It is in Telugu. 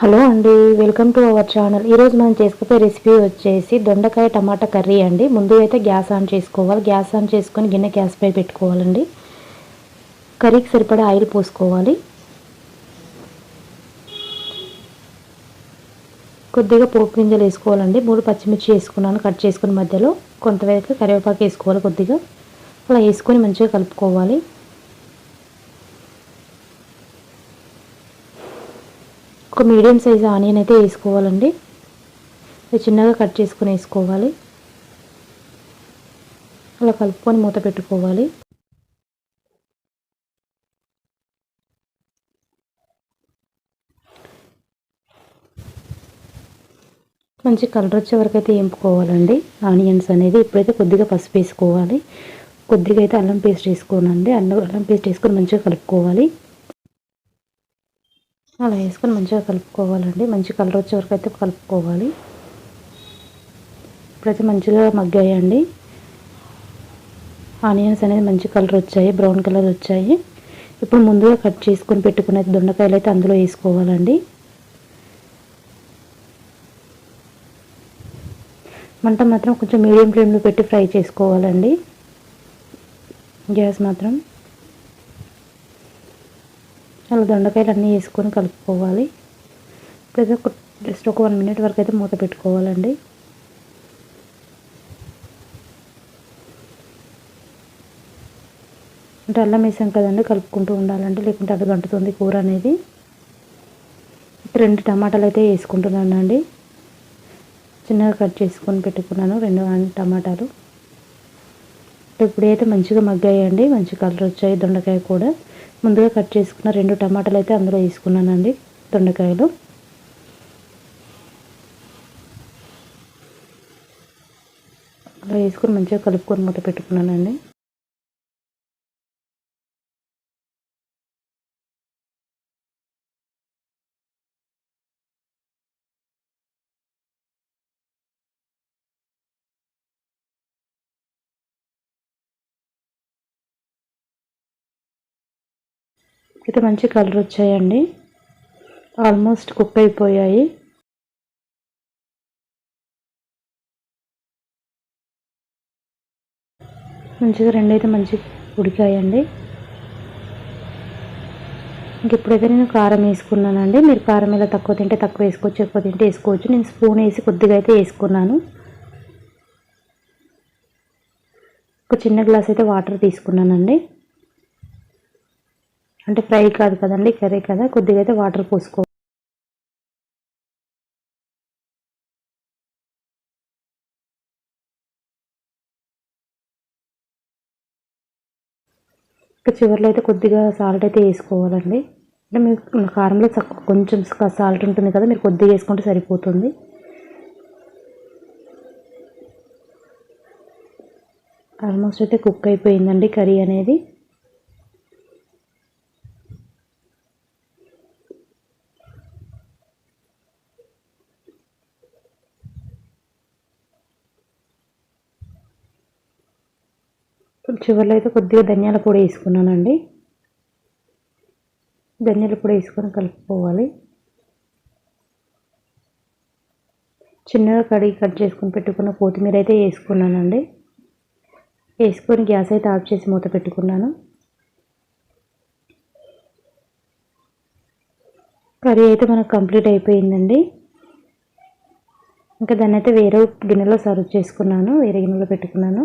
హలో అండి వెల్కమ్ టు అవర్ ఛానల్. ఈరోజు మనం చేసుకునే రెసిపీ వచ్చేసి దొండకాయ టమాటా కర్రీ అండి. ముందు అయితే గ్యాస్ ఆన్ చేసుకోవాలి. గ్యాస్ ఆన్ చేసుకొని గిన్నె గ్యాస్ పై పెట్టుకోవాలండి. కర్రీకి సరిపడా ఆయిల్ పోసుకోవాలి. కొద్దిగా పోపు గింజలు వేసుకోవాలండి. మూడు పచ్చిమిర్చి వేసుకున్నాను కట్ చేసుకుని మధ్యలో కొంతవరకు కరివేపాకు వేసుకోవాలి కొద్దిగా. అలా వేసుకొని మంచిగా కలుపుకోవాలి. ఒక మీడియం సైజ్ ఆనియన్ అయితే వేసుకోవాలండి. చిన్నగా కట్ చేసుకొని వేసుకోవాలి. అలా కలుపుకొని మూత పెట్టుకోవాలి. మంచి కలర్ వచ్చే వరకు అయితే వేపుకోవాలండి ఆనియన్స్ అనేది ఇప్పుడైతే కొద్దిగా పసుపు వేసుకోవాలి. కొద్దిగా అయితే అల్లం పేస్ట్ వేసుకోనండి. అల్లం అల్లం పేస్ట్ వేసుకొని మంచిగా కలుపుకోవాలి. అలా వేసుకొని మంచిగా కలుపుకోవాలండి. మంచి కలర్ వచ్చే వరకు అయితే కలుపుకోవాలి. ఇప్పుడైతే మంచిగా మగ్గాయండి. ఆనియన్స్ అనేది మంచి కలర్ వచ్చాయి. బ్రౌన్ కలర్ వచ్చాయి. ఇప్పుడు ముందుగా కట్ చేసుకొని పెట్టుకునే దొండకాయలు అయితే అందులో వేసుకోవాలండి. మంట మాత్రం కొంచెం మీడియం ఫ్లేమ్లో పెట్టి ఫ్రై చేసుకోవాలండి. గ్యాస్ మాత్రం. అలా దొండకాయలు అన్నీ వేసుకొని కలుపుకోవాలి. ఇప్పుడైతే ఒక జస్ట్ ఒక వన్ మినిట్ వరకు అయితే మూత పెట్టుకోవాలండి. అంటే అల్లం వేసాం కదండి కలుపుకుంటూ ఉండాలండి. లేకుంటే అది గంటుతుంది కూర అనేది. రెండు టమాటాలు అయితే వేసుకుంటున్నానండి. చిన్నగా కట్ చేసుకొని పెట్టుకున్నాను రెండు టమాటాలు. ఇప్పుడైతే మంచిగా మగ్గాయండి మంచి కలర్ వచ్చాయి దొండకాయ కూడా. ముందుగా కట్ చేసుకున్న రెండు టమాటాలు అయితే అందులో వేసుకున్నానండి దొండకాయలు. అలా వేసుకొని మంచిగా కలుపుకొని మూత పెట్టుకున్నానండి. అయితే మంచి కలర్ వచ్చాయండి. ఆల్మోస్ట్ కుక్ అయిపోయాయి మంచిగా రెండైతే మంచి ఉడికాయండి. ఇంక ఇప్పుడైతే నేను కారం వేసుకున్నానండి. మీరు కారం ఇలా తక్కువ తింటే తక్కువ వేసుకోవచ్చు ఎక్కువ తింటే వేసుకోవచ్చు. నేను స్పూన్ వేసి కొద్దిగా అయితే వేసుకున్నాను. ఒక చిన్న గ్లాస్ అయితే వాటర్ తీసుకున్నానండి. అంటే ఫ్రై కాదు కదండి కర్రీ కదా కొద్దిగా అయితే వాటర్ పోసుకో. ఇంకా చివరిలో అయితే కొద్దిగా సాల్ట్ అయితే వేసుకోవాలండి. అంటే మీకు కారంలో కొంచెం సాల్ట్ ఉంటుంది కదా మీరు కొద్దిగా వేసుకుంటే సరిపోతుంది. ఆల్మోస్ట్ అయితే కుక్ అయిపోయిందండి కర్రీ అనేది. చివరిలో అయితే కొద్దిగా ధనియాల పొడి వేసుకున్నానండి. ధనియాల పొడి వేసుకొని కలుపుకోవాలి. చిన్నగా కడిగి కట్ చేసుకొని పెట్టుకున్న కొత్తిమీర అయితే వేసుకున్నానండి. వేసుకొని గ్యాస్ అయితే ఆఫ్ చేసి మూత పెట్టుకున్నాను. కర్రీ అయితే మనకు కంప్లీట్ అయిపోయిందండి. ఇంకా దాన్ని అయితే వేరే గిన్నెలో సర్వ్ చేసుకున్నాను వేరే గిన్నెలో పెట్టుకున్నాను.